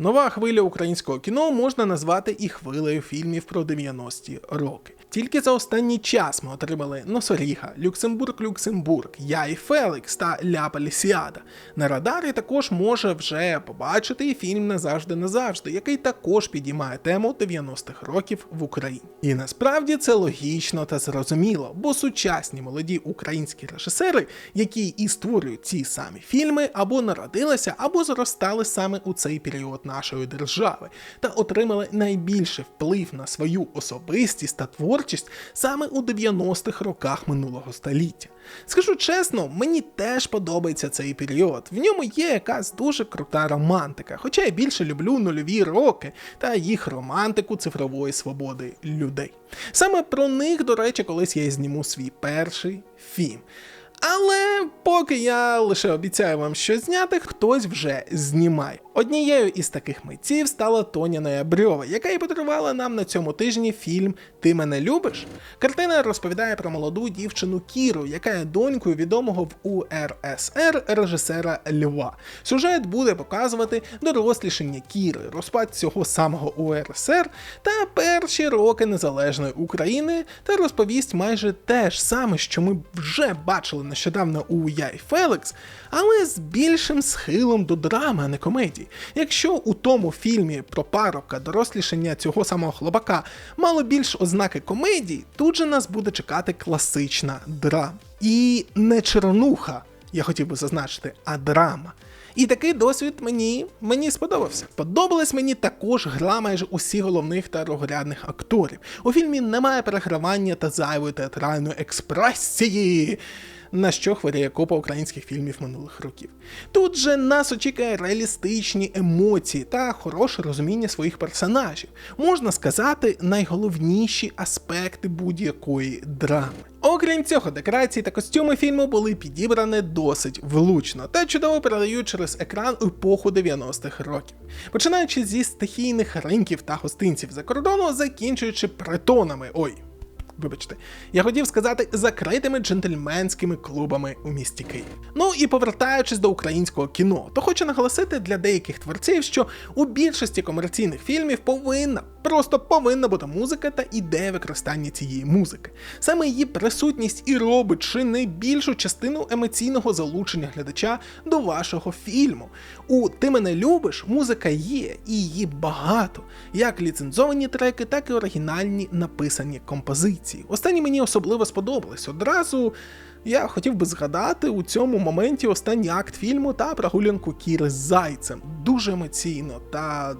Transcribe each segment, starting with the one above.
Нова хвиля українського кіно можна назвати і хвилею фільмів про 90-ті роки. Тільки за останній час ми отримали Носоріга, Люксембург, Люксембург, Я і Фелікс та Ля Палісіада. На радарі також може вже побачити і фільм Назавжди назавжди, який також підіймає тему 90-х років в Україні. І насправді це логічно та зрозуміло, бо сучасні молоді українські режисери, які і створюють ці самі фільми, або народилися, або зростали саме у цей період нашої держави, та отримали найбільший вплив на свою особистість та творчість саме у 90-х роках минулого століття. Скажу чесно, мені теж подобається цей період. В ньому є якась дуже крута романтика, хоча я більше люблю нульові роки та їх романтику цифрової свободи людей. Саме про них, до речі, колись я зніму свій перший фільм. Але поки я лише обіцяю вам щось зняти, хтось вже знімає. Однією із таких митців стала Тоня Ноябрьова, яка і подарувала нам на цьому тижні фільм Ти мене любиш. Картина розповідає про молоду дівчину Кіру, яка є донькою відомого в УРСР режисера Льва. Сюжет буде показувати дорослішання Кіри, розпад цього самого УРСР та перші роки незалежної України, та розповість майже те ж саме, що ми вже бачили нещодавно у Я і Фелікс, але з більшим схилом до драми, а не комедії. Якщо у тому фільмі про парубка дорослішання цього самого хлопака мало більш ознаки комедії, тут же нас буде чекати класична драма. І не чернуха, я хотів би зазначити, а драма. І такий досвід мені мені сподобався. Подобалась мені також гра майже усіх головних та другорядних акторів. У фільмі немає перегравання та зайвої театральної експресії на що хворіє копа українських фільмів минулих років. Тут же нас очікує реалістичні емоції та хороше розуміння своїх персонажів, можна сказати, найголовніші аспекти будь-якої драми. Окрім цього, декорації та костюми фільму були підібрані досить влучно та чудово передають через екран епоху 90-х років, починаючи зі стихійних ринків та гостинців за кордону, закінчуючи притонами. Ой, вибачте, я хотів сказати закритими джентльменськими клубами у місті Київ. Ну і повертаючись до українського кіно, то хочу наголосити для деяких творців, що у більшості комерційних фільмів повинна, просто повинна бути музика та ідея використання цієї музики. Саме її присутність і робить чи найбільшу частину емоційного залучення глядача до вашого фільму. У Ти мене любиш музика є, і її багато, як ліцензовані треки, так і оригінальні написані композиції. Останні мені особливо сподобались. Одразу я хотів би згадати у цьому моменті останній акт фільму та прогулянку Кіри з Зайцем. Дуже емоційно та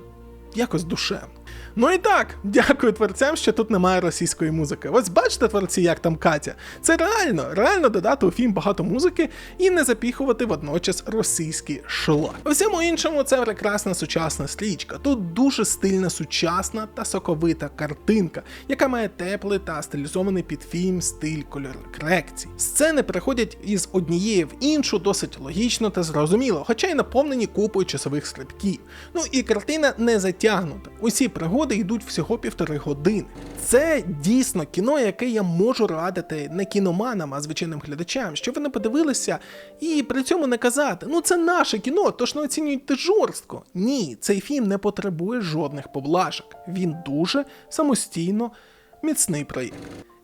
якось душевно. Ну і так, дякую творцям, що тут немає російської музики. Ось бачите, творці, як там Катя. Це реально, реально додати у фільм багато музики і не запіхувати водночас російський шлак. У всьому іншому це прекрасна сучасна стрічка. Тут дуже стильна, сучасна та соковита картинка, яка має теплий та стилізований під фільм стиль кольорокорекції. Сцени переходять із однієї в іншу досить логічно та зрозуміло, хоча й наповнені купою часових стрибків. Ну і картина не затягнута. Усі пригоди йдуть всього півтори години. Це дійсно кіно, яке я можу радити не кіноманам, а звичайним глядачам, щоб вони подивилися і при цьому не казати: ну це наше кіно, тож не оцінюйте жорстко. Ні, цей фільм не потребує жодних поблажок. Він дуже самостійно міцний проєкт.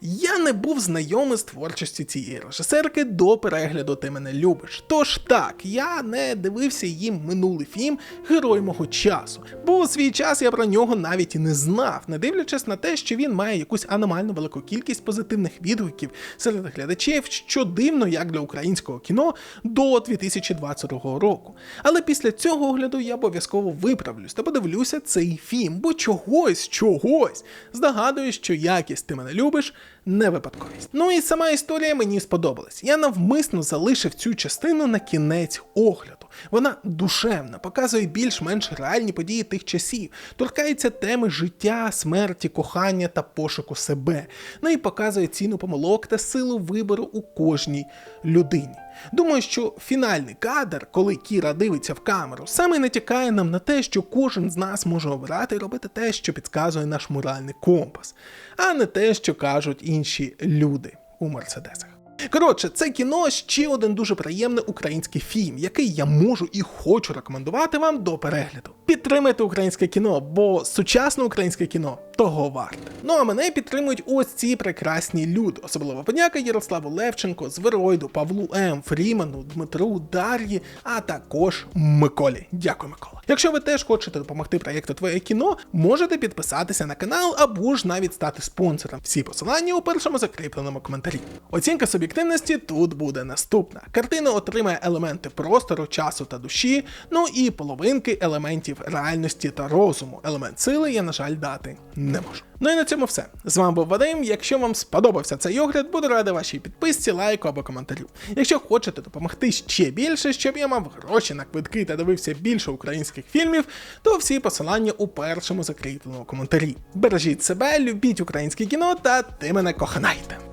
Я не був знайомий з творчістю цієї режисерки до перегляду Ти мене любиш. Тож так, я не дивився її минулий фільм Герой мого часу, бо у свій час я про нього навіть і не знав, не дивлячись на те, що він має якусь аномально велику кількість позитивних відгуків серед глядачів, що дивно як для українського кіно до 2022 року. Але після цього огляду я обов'язково виправлюсь та подивлюся цей фільм, бо чогось, чогось здогадую, що якість ти мене любиш не випадковість. Ну і сама історія мені сподобалась. Я навмисно залишив цю частину на кінець огляду. Вона душевна, показує більш-менш реальні події тих часів, торкається теми життя, смерті, кохання та пошуку себе. Ну і показує ціну помилок та силу вибору у кожній людині. Думаю, що фінальний кадр, коли Кіра дивиться в камеру, саме натякає нам на те, що кожен з нас може обрати і робити те, що підказує наш моральний компас, а не те, що кажуть люди у мерседесах. Коротше, це кіно ще один дуже приємний український фільм, який я можу і хочу рекомендувати вам до перегляду. Підтримайте українське кіно, бо сучасне українське кіно того варте. Ну а мене підтримують ось ці прекрасні люди, особливо подяка Ярославу Левченко, Зверойду, Павлу М, Фрімену, Дмитру, Дар'ї, а також Миколі. Дякую, Микола. Якщо ви теж хочете допомогти проєкту Твоє кіно, можете підписатися на канал або ж навіть стати спонсором. Всі посилання у першому закріпленому коментарі. Оцінка суб'єктивності тут буде наступна. Картина отримає елементи простору, часу та душі, ну і половинки елементів реальності та розуму. Елемент сили я, на жаль, дати не можу. Ну і на цьому все. З вами був Вадим. Якщо вам сподобався цей огляд, буду радий вашій підписці, лайку або коментарю. Якщо хочете допомогти ще більше, щоб я мав гроші на квитки та дивився більше українських фільмів, то всі посилання у першому закріпленому коментарі. Бережіть себе, любіть українське кіно та ти мене коханайте.